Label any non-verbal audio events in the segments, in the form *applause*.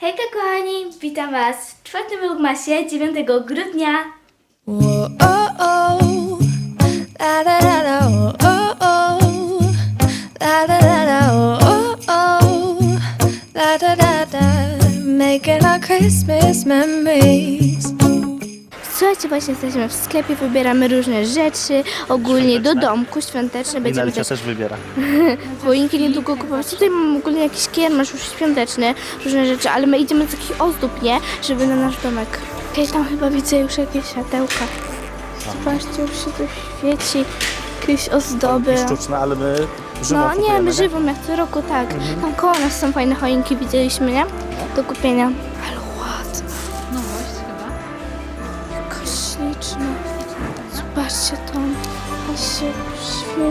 Hejka kochani, witam Was w czwartym vlogmasie 9 grudnia. Making our Christmas memories. Słuchajcie, właśnie jesteśmy w sklepie, wybieramy różne rzeczy, ogólnie do domku świąteczne. I Będziemy Nalicia też też wybiera. *laughs* choinki niedługo kupować. Tutaj mam ogólnie jakiś kiermasz już świąteczny, różne rzeczy, ale my idziemy do takich ozdób, nie? Żeby na nasz domek. Okej, tam chyba widzę już jakieś światełka. Zobaczcie, już się tu świeci, jakieś ozdoby. I sztuczne, ale my żywą No nie, my żywą jak co roku, tak. Tam koło nas są fajne choinki, widzieliśmy, nie? Do kupienia.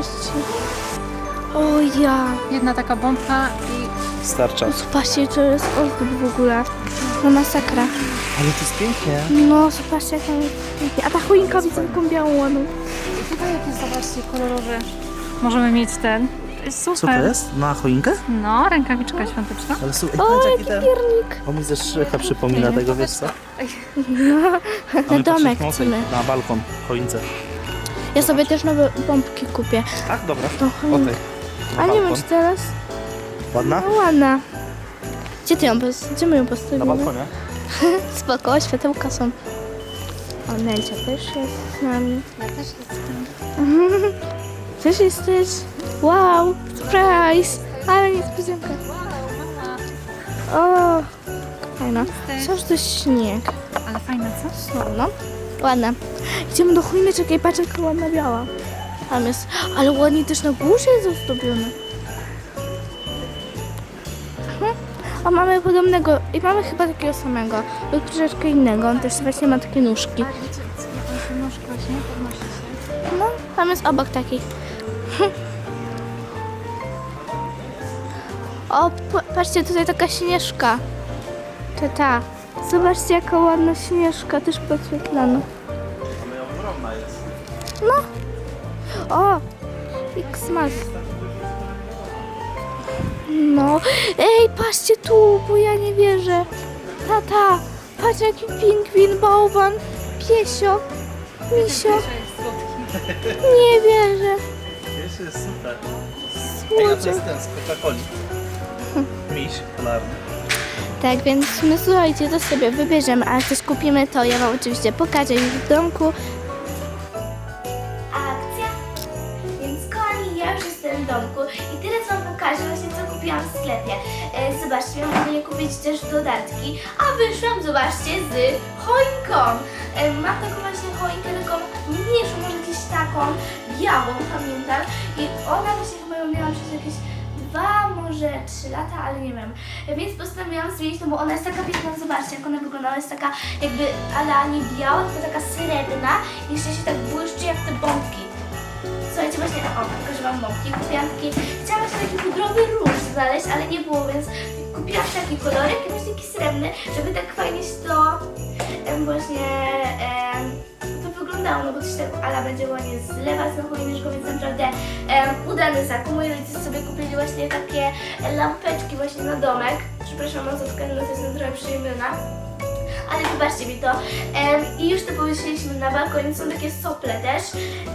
Świeci. O ja. Jedna taka bombka i Starcza. Zobaczcie, to jest ozdób w ogóle. No masakra. Ale to jest pięknie. No, zobaczcie, jak tam jest pięknie. A ta choinka widzę taką białą ładną. tutaj jakieś zobaczcie kolorowe. Możemy mieć ten. To jest super. Co to jest? Na choinkę? No, rękawiczka świąteczna. Ale słuchaj, O, jaki piernik. On mi ze szrycha przypomina tego, wiesz co? *laughs* A my domek. Na balkon, choince. Ja sobie też nowe pompki kupię. Tak, dobra. Choinkę. Okej. A nie wiem, balkon. czy teraz... Ładna? No ładna. Gdzie ty ją, pos- gdzie my ją postawimy? Na balkonie. *laughs* Spoko, światełka są. O, Nelcia też jest z nami. Ja też jestem. *laughs* Też jesteś? Wow, surprise! Ale niespodzianka. O, fajna. Coś to śnieg. Ale fajna, co? No, no. Ładna. Idziemy do chujny, czekaj, patrz jaka ładna biała. Tam jest, ale ładnie też na górze jest ozdobione. Mhm. A mamy podobnego i mamy chyba takiego samego, lub troszeczkę innego. On też właśnie ma takie nóżki. No, tam jest obok taki. *laughs* O, patrzcie, tutaj taka śnieżka. To ta. Zobaczcie, jaka ładna śnieżka, też podświetlana. Ale ogromna jest. O! X-Mas. No. Ej, patrzcie tu, bo ja nie wierzę. Tata, patrz jaki pingwin, bałwan, piesio, misio. Nie wierzę. Wiesz, jest super. Ej, a to Słodziak. jest ten z Coca-Coli. Miś polarny. Tak, więc my słuchajcie, to sobie wybierzemy, a jak coś kupimy, to ja wam oczywiście pokażę już w domku. Akcja! Więc kochani, ja już jestem w domku i teraz wam pokażę właśnie co kupiłam w sklepie. E, zobaczcie, ogólnie kupić też dodatki, a wyszłam, zobaczcie, z choinką. E, mam taką właśnie choinkę, taką mniejszą, może gdzieś taką, białą, pamiętam. I ona właśnie chyba ją miałam przez jakieś dwa, może trzy lata, ale nie wiem. Więc postanowiłam zmienić, no bo ona jest taka piękna, zobaczcie jak ona wygląda, ona jest taka jakby ala nie biała, tylko taka srebrna i jeszcze się tak błyszczy jak te bombki. Słuchajcie, właśnie, o, pokażę wam bombki, kupiłam taki, chciałam właśnie taki pudrowy róż znaleźć, ale nie było, więc kupiłam taki kolorek i właśnie taki srebrny, żeby tak fajnie się to em, właśnie em, wyglądało, no bo ala będzie ładnie zlewać na choineczko, więc naprawdę em, udany zakup. Moi rodzice sobie kupili właśnie takie lampeczki właśnie na domek. Przepraszam, mazotkę, no to jestem trochę przyjemna. Ale wybaczcie mi to. Em, I już to powiesiliśmy na balkonie, są takie sople też.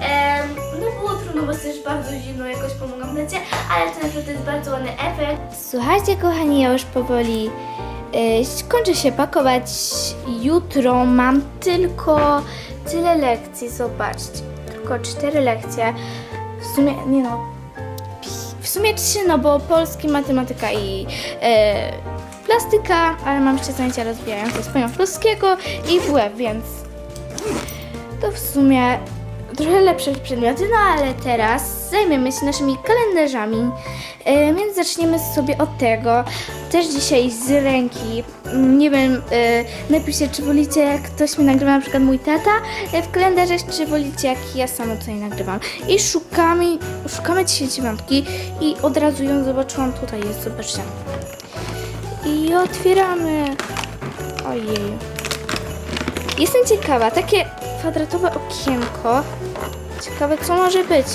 Em, no było trudno, bo jest też bardzo zimno, jakoś pomogłam lecie, ale to naprawdę jest bardzo ładny efekt. Słuchajcie kochani, ja już powoli y, kończę się pakować. Jutro mam tylko tyle lekcji, zobaczcie. Tylko cztery lekcje. W sumie, nie no, w sumie trzy, no bo polski, matematyka i e, plastyka, ale mam jeszcze zajęcia rozwijające z polskiego i WF, więc to w sumie trochę lepsze przedmioty, no ale teraz zajmiemy się naszymi kalendarzami, e, więc zaczniemy sobie od tego. Też dzisiaj z ręki, Mm, nie wiem, e, napiszcie, czy wolicie jak ktoś mi nagrywa, na przykład mój tata e, w kalendarzach, czy wolicie jak ja sama tutaj nagrywam. I szukamy, szukamy dzisiaj dziewiątki i od razu ją zobaczyłam, tutaj jest, zobaczcie. I otwieramy. Ojej. Jestem ciekawa, takie kwadratowe okienko. Ciekawe, co może być.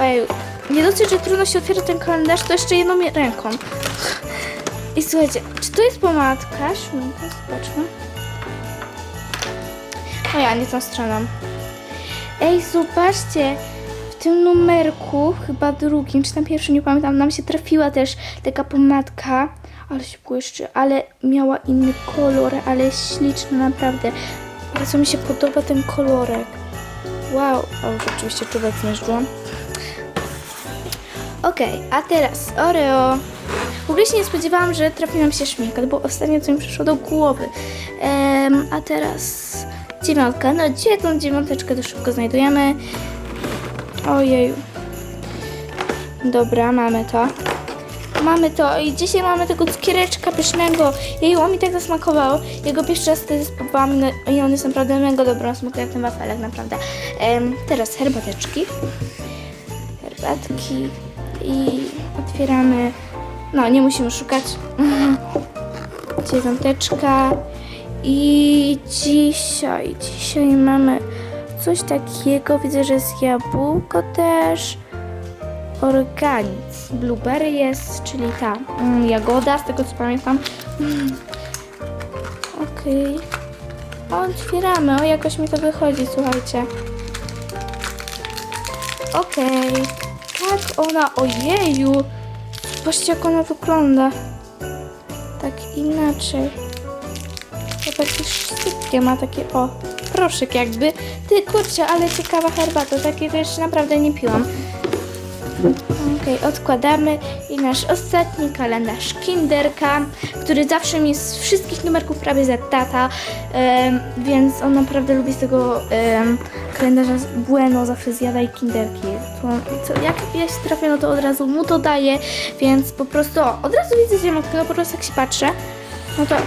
Ojej, nie dosyć, że trudno się otwiera ten kalendarz, to jeszcze jedną ręką. I słuchajcie, czy to jest pomadka? Szminka, zobaczmy. O ja, nie tą stroną. Ej, zobaczcie, w tym numerku, chyba drugim, czy tam pierwszym, nie pamiętam, nam się trafiła też taka pomadka, ale się błyszczy, ale miała inny kolor, ale śliczna naprawdę. Bardzo mi się podoba ten kolorek. Wow, oczywiście czubek zmierzchłam. Okej, a teraz Oreo. W ogóle się nie spodziewałam, że trafi nam się szminka, to było ostatnie, co mi przyszło do głowy. A teraz dziewiątka. No, gdzie tą dziewiąteczkę to szybko znajdujemy? Ojeju. Dobra, mamy to. Mamy to i dzisiaj mamy tego cukiereczka pysznego. Jeju, on mi tak zasmakował. Jego pierwszy raz wtedy spróbowałam no, i on jest naprawdę mega dobry. On smakuje jak ten wafelek, naprawdę. Em, teraz herbateczki. Herbatki i otwieramy. No, nie musimy szukać. *laughs* Dziewiąteczka. I dzisiaj, dzisiaj mamy coś takiego. Widzę, że jest jabłko też. Organic. Blueberry jest, czyli ta mm, jagoda, z tego co pamiętam. Mm. Okej. Otwieramy. O, jakoś mi to wychodzi, słuchajcie. Okej. Tak ona, ojeju. Zobaczcie jak ona wygląda. Tak inaczej. To takie szybkie ma takie, o, proszek jakby. Ty, kurczę, ale ciekawa herbata. Takiej jeszcze naprawdę nie piłam. Okej, odkładamy i nasz ostatni kalendarz Kinderka, który zawsze mi z wszystkich numerków prawie za tata, więc on naprawdę lubi z tego kalendarza Bueno, zawsze zjada i Kinderki. To, jak ja się trafię, no to od razu mu to daję, więc po prostu o, od razu widzę ziemotkę, po prostu jak się patrzę, no to o,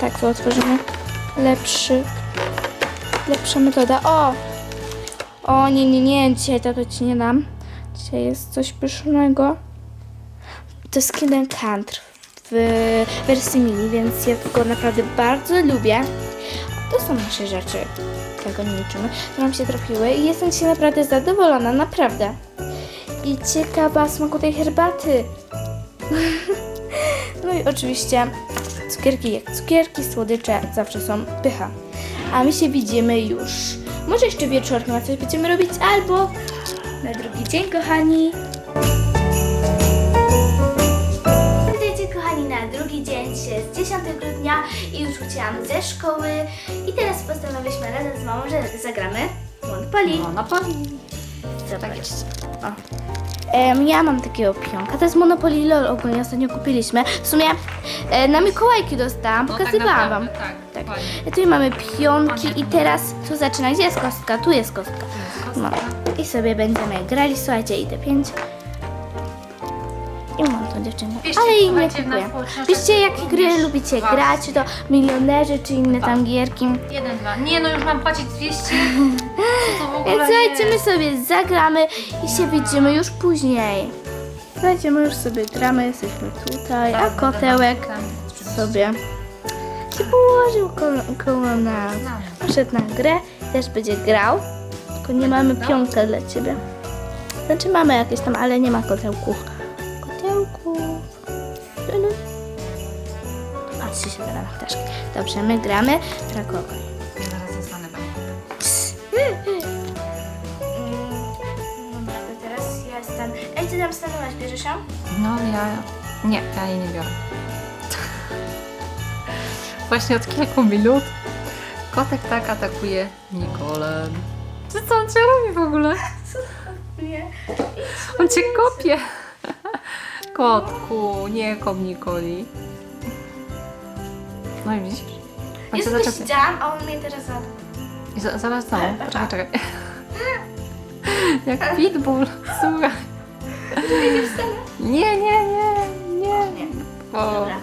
tak to otworzymy. Lepszy, lepsza metoda. O! O, nie, nie, nie, dzisiaj to, to ci nie dam. Dzisiaj jest coś pysznego. To jest Kingdom Country w wersji mini, więc ja go naprawdę bardzo lubię. To są nasze rzeczy. Tego nie liczymy. To nam się trafiły i jestem dzisiaj naprawdę zadowolona, naprawdę. I ciekawa smaku tej herbaty. *laughs* no i oczywiście cukierki jak cukierki, słodycze zawsze są pycha. A my się widzimy już. Może jeszcze wieczorkiem, coś będziemy robić albo drugi dzień, kochani. Witajcie, kochani, na drugi dzień. Jest 10 grudnia i już wróciłam ze szkoły. I teraz postanowiliśmy razem z mamą, że zagramy Monopoly. Monopoly. Zobaczcie. O. Em, ja mam takiego pionka. To jest Monopoly LOL ogólnie ostatnio kupiliśmy. W sumie e, na Mikołajki dostałam, No, pokazywałam wam. Tak, Tak. dokładnie. I tu mamy pionki i teraz tu zaczyna. Gdzie jest kostka? Tu jest kostka. No. I sobie będziemy grali. Słuchajcie, idę pięć. I mam tą dziewczynkę. Piszcie, Ale jej nie kupuję. Piszcie, jakie gry lubicie was. grać, czy to milionerzy, czy inne tam gierki. Jeden, dwa. Nie no, już mam płacić 200. *laughs* Co to w ogóle Więc słuchajcie, my sobie zagramy i się widzimy już później. Słuchajcie, my już sobie gramy, jesteśmy tutaj, a Bardzo kotełek sobie się położył koło, koło nas. Poszedł na grę, też będzie grał, tylko nie mamy pionka dla ciebie. Znaczy mamy jakieś tam, ale nie ma kotełków. Kotełków. Patrzy się na ptaszki. Dobrze, my gramy. Teraz kogo? Ja zaraz zostanę wam. Dobra, to teraz ja jestem. Ej, ty tam stanęłaś, bierzesz ją? No ja... Nie, ja jej nie biorę. Właśnie od kilku minut kotek tak atakuje Nikolę. Czy co on cię robi w ogóle? Nie. On cię kopie. Kotku, nie kop Nikoli. No i widzisz? On cię Jest zaczepia. ścian, a on mnie teraz za... I za, zaraz znowu. Poczekaj, czekaj. Jak pitbull. Słuchaj. Nie, nie, nie, nie. Nie. O, Dobra.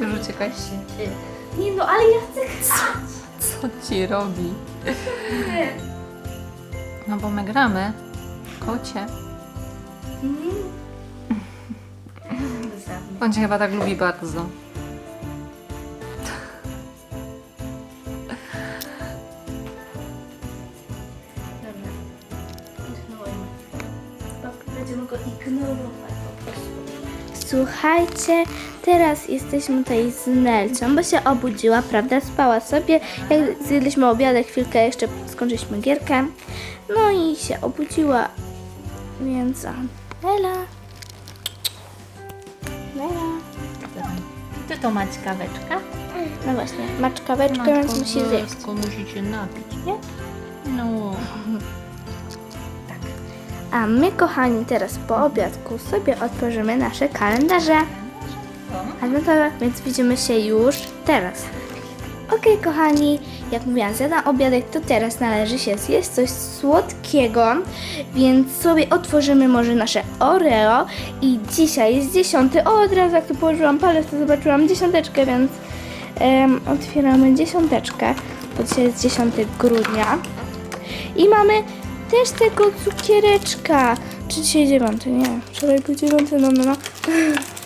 już uciekaj. Nie no, ale ja chcę grać. Co ci robi? Nie. No bo my gramy. Kocie. Mm. On cię chyba tak lubi bardzo. Dobra. Ignorujmy. Będziemy go ignorować po prostu. słuchajcie, teraz jesteśmy tutaj z Nelcią, bo się obudziła, prawda? Spała sobie. Jak zjedliśmy obiadek, chwilkę jeszcze skończyliśmy gierkę. No i się obudziła, więc Nela. Nela. Ty to mać kaweczka? No właśnie, ma czkaweczkę, więc musi zjeść. musicie napić, nie? No. A my, kochani, teraz po obiadku sobie otworzymy nasze kalendarze. A no to, więc widzimy się już teraz. Okej, kochani, jak mówiłam, zjadam obiadek, to teraz należy się zjeść coś słodkiego, więc sobie otworzymy może nasze Oreo i dzisiaj jest dziesiąty. O, od razu jak tu położyłam palec, to zobaczyłam dziesiąteczkę, więc em, otwieramy dziesiąteczkę, bo dzisiaj jest 10 grudnia. I mamy też tego cukiereczka. Czy dzisiaj dziewiąty? Nie, wczoraj był dziewiąty, no, no, no. *laughs*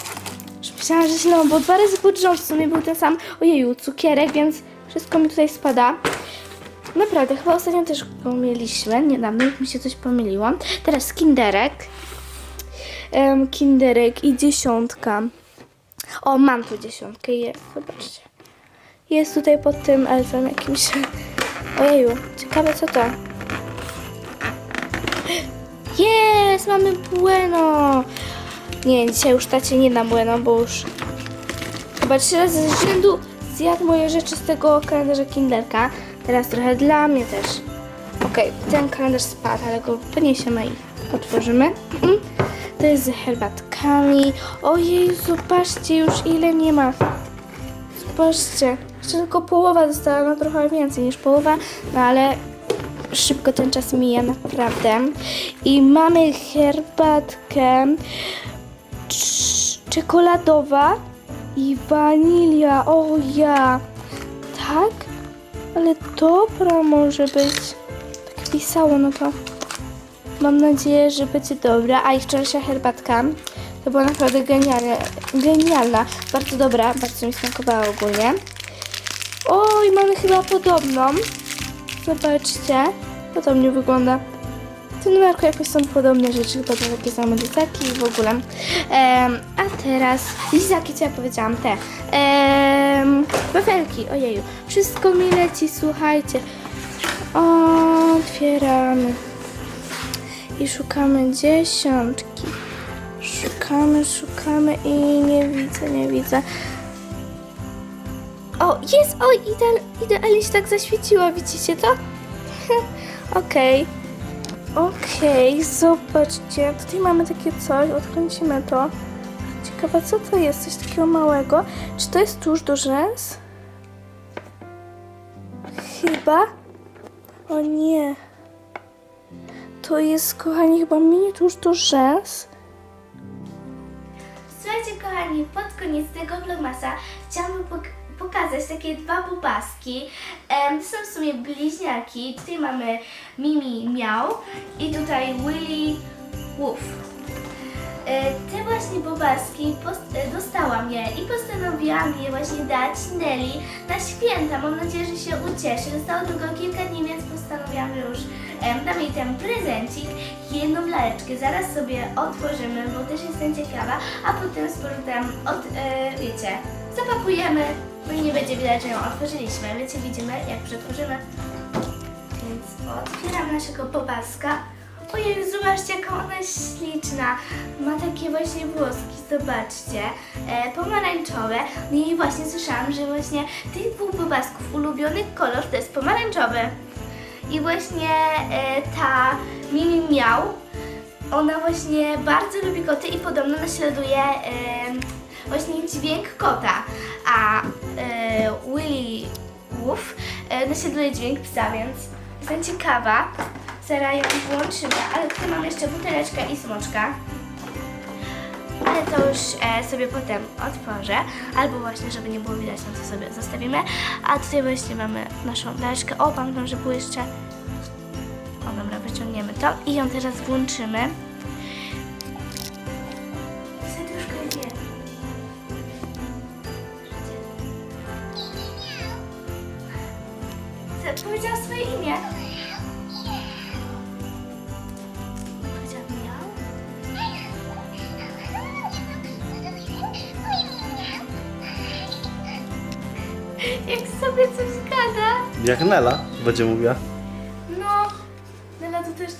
Myślałam, że źle, bo dwa razy rząd w sumie był ten sam. Ojeju, cukierek, więc wszystko mi tutaj spada. Naprawdę, chyba ostatnio też go mieliśmy, niedawno, mi się coś pomyliło. Teraz kinderek. Em, kinderek i dziesiątka. O, mam tu dziesiątkę, jest, zobaczcie. Jest tutaj pod tym elfem jakimś. Ojeju, ciekawe co to. Jest, mamy bueno. Nie, dzisiaj już tacie nie dam bueno, bo już chyba trzy razy z rzędu zjadł moje rzeczy z tego kalendarza Kinderka. Teraz trochę dla mnie też. Okej, ten kalendarz spadł, ale go podniesiemy i otworzymy. Mhm. To jest z herbatkami. Ojej, zobaczcie już ile nie ma. Zobaczcie, jeszcze tylko połowa została, no trochę więcej niż połowa, no ale szybko ten czas mija, naprawdę. I mamy herbatkę czekoladowa i wanilia. O ja. Tak? Ale dobra może być. Tak pisało, no to mam nadzieję, że będzie dobra. A i wczorajsza herbatka to była naprawdę genialna. genialna. Bardzo dobra, bardzo mi smakowała ogólnie. Oj, mamy chyba podobną. Zobaczcie, podobnie wygląda. W tym numerku jakoś są podobne rzeczy, chyba to takie same lizaki i w ogóle. Em, a teraz lizaki, co ja powiedziałam, te. Um, wafelki, ojeju. Wszystko mi leci, słuchajcie. Otwieramy. I szukamy dziesiątki. Szukamy, szukamy i nie widzę, nie widzę. O, jest! Oj, ideal, idealnie się tak zaświeciła, widzicie to? *laughs* Okej. Okej, zobaczcie. Tutaj mamy takie coś, odkręcimy to. Ciekawe, co to jest? Coś takiego małego. Czy to jest tuż do rzęs? Chyba. O nie. To jest, kochani, chyba mini tuż do rzęs. Słuchajcie, kochani, pod koniec tego vlogmasa chciałabym pok- pokazać takie dwa bobaski. Em, to są w sumie bliźniaki. Tutaj mamy Mimi Miał i tutaj Willy Woof. E, Te właśnie bobaski post- e, dostałam je i postanowiłam je właśnie dać Nelly na święta. Mam nadzieję, że się ucieszy. Zostało tylko kilka dni, więc postanowiłam, już em, dam jej ten prezencik, jedną laleczkę. Zaraz sobie otworzymy, bo też jestem ciekawa, a potem z powrotem, od, e, wiecie, zapakujemy, i nie będzie widać, że ją otworzyliśmy. Wiecie, widzimy, jak przetworzymy. Więc otwieram naszego bobaska. Ojej, zobaczcie, jaka ona jest śliczna. Ma takie właśnie włoski, zobaczcie, e, pomarańczowe. No i właśnie słyszałam, że właśnie tych dwóch bobasków ulubiony kolor to jest pomarańczowy. I właśnie e, ta Mimi Miał, ona właśnie bardzo lubi koty i podobno naśladuje e, właśnie dźwięk kota. E, Willy e, naśladuje dźwięk psa, więc jestem ciekawa. Zaraz ją włączymy, ale tutaj mam jeszcze buteleczkę i smoczka. Ale to już e, sobie potem otworzę, albo właśnie, żeby nie było widać, no to sobie zostawimy. A tutaj właśnie mamy naszą laleczkę. O, pamiętam, że było jeszcze... O, dobra, wyciągniemy to i ją teraz włączymy. Ty powiedziała swoje imię. Powiedziała miał. Jak sobie coś gada. Jak Nela będzie mówiła. No, Nela to też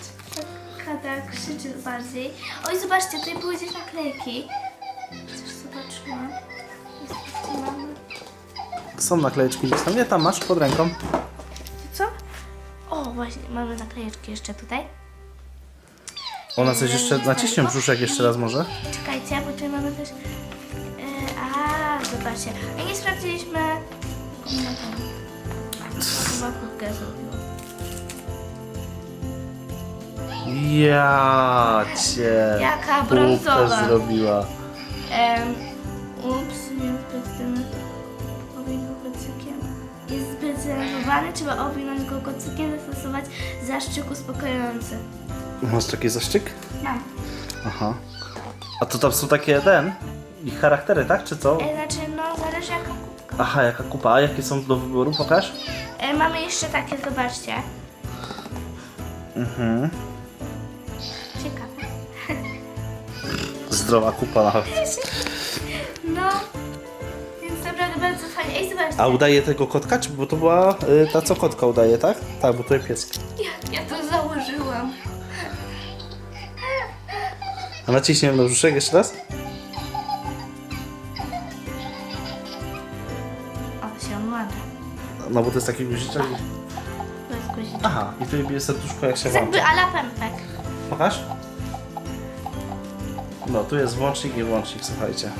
tak krzyczy bardziej. Oj, zobaczcie, tutaj były gdzieś naklejki. Coś zobaczyłam. Zobaczyłam. Są naklejeczki gdzieś tam. Nie, tam masz pod ręką. Właśnie, mamy naklejeczki jeszcze tutaj. Ona coś jeszcze naciśnie brzuszek jeszcze raz może. Czekajcie, bo tutaj mamy też... E, a, zobaczcie. A nie sprawdziliśmy... No. Chyba kubkę zrobiło. Ja cię. Jaka Kupę brązowa. zrobiła. Em, ups, nie kocykiem. Zdenerwowany, trzeba owinąć go kocykiem, zastosować zaszczyk uspokajający. Masz taki zaszczyk? Mam. Aha. A to tam są takie ten? Ich charaktery, tak? Czy co? E, znaczy, no, zależy jaka kubka. Aha, jaka kupa. A jakie są do wyboru? Pokaż. E, mamy jeszcze takie, zobaczcie. Mhm. Ciekawe. Zdrowa kupa nawet. *laughs* Ej. A udaje tego kotka? Czy, bo to była y, ta, co kotka udaje, tak? Tak, bo to jest pies. Ja, ja to założyłam. A naciśnij na brzuszek jeszcze raz. O, się. No bo to jest taki guziczek. To jest guzik. Aha, i tu bije serduszko jak się To jest włączy. jakby ala pępek. Pokaż. No, tu jest włącznik i włącznik, słuchajcie.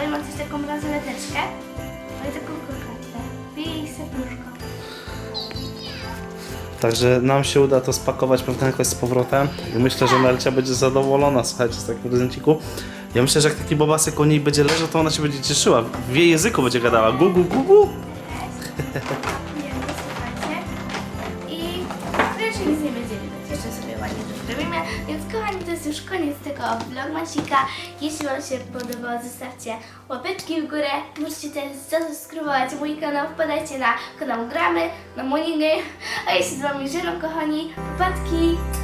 Oj, mam też taką bransoleteczkę. Taką serduszko. Także nam się uda to spakować pewnie jakoś z powrotem. I myślę, że Nelcia będzie zadowolona, słuchajcie, z takiego prezenciku. Ja myślę, że jak taki bobasek o niej będzie leżał, to ona się będzie cieszyła. W jej języku będzie gadała. Gu, gu, gu, gu. *laughs* już koniec tego vlogmasika. Jeśli Wam się podobało, zostawcie łapeczki w górę. Możecie też zasubskrybować mój kanał. Wpadajcie na kanał Gramy, na Moniny. A jeśli z Wami żeną, kochani, popatki.